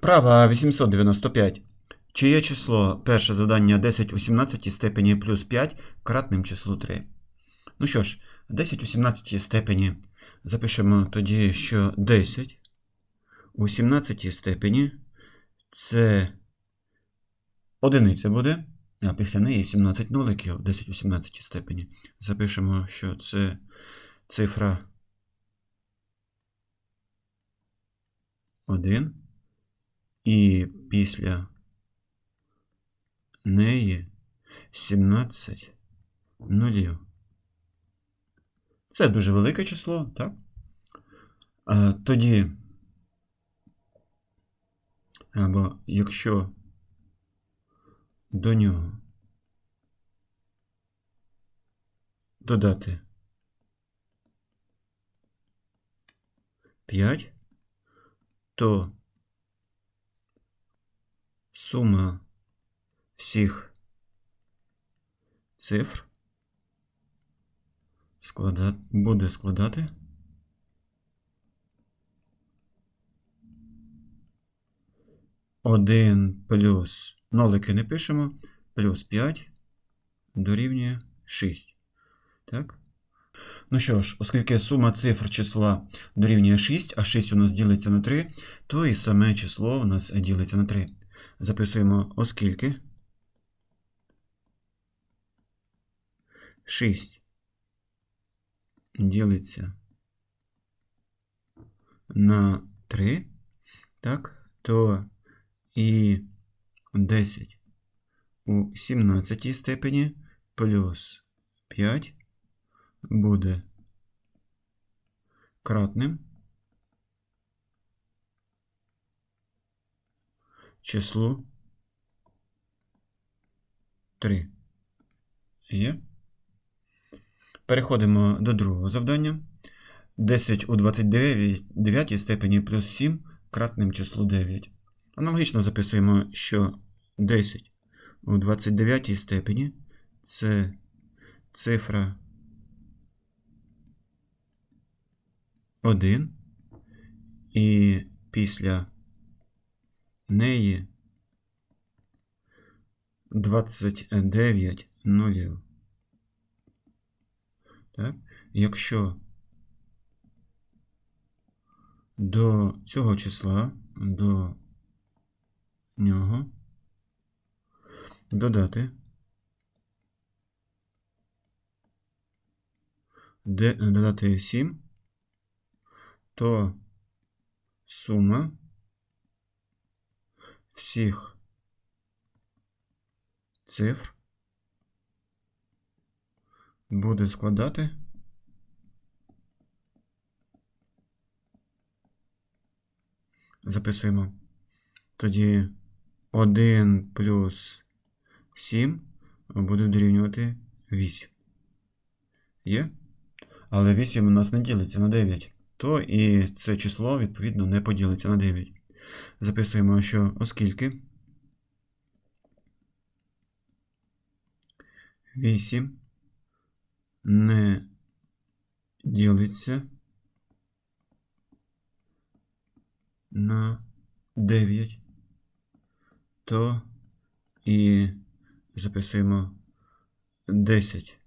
Вправа 895. Чиє число перше завдання 10 у 17 степені плюс 5 кратним числу 3. Ну що ж, 10 у 17 степені запишемо тоді, що 10 у 17 степені це одиниця буде, а після неї 17 нуликів 10 у 17 степені. Запишемо, що це цифра 1. І після неї 17 нулів. Це дуже велике число, так? А, тоді, або якщо до нього додати 5, то сума всіх цифр склада... буде складати один плюс нолики не пишемо, плюс 5 дорівнює 6. Так? Ну що ж, оскільки сума цифр числа дорівнює 6, а 6 у нас ділиться на 3, то і саме число у нас ділиться на 3. Записуємо, оскільки. 6 ділиться на 3, так, то і 10 у 17 степені плюс 5 буде кратним числу 3. Є. Переходимо до другого завдання. 10 у 29 9 степені плюс 7 кратним числу 9. Аналогічно записуємо, що 10 у 29 степені це цифра 1, і після неї 29 нулів. Так? Якщо до цього числа, до нього додати додати 7, то сума всіх цифр буде складати записуємо. Тоді 1 плюс 7 буде дорівнювати 8. Є? Але 8 у нас не ділиться на 9. То і це число, відповідно, не поділиться на 9. Записуємо, що оскільки 8 не ділиться на 9, то і записуємо 10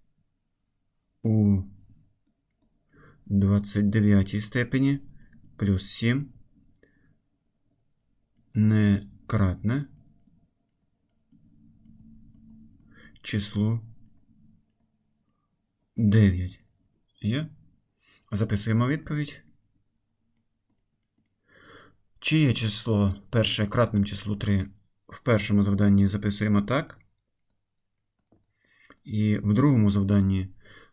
у 29 степені плюс 7 не кратне числу 9. Є? Записуємо відповідь. Чиє число перше кратним числу 3 в першому завданні записуємо так. І в другому завданні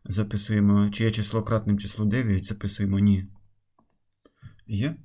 записуємо, чиє число кратним числу 9, записуємо ні. Є?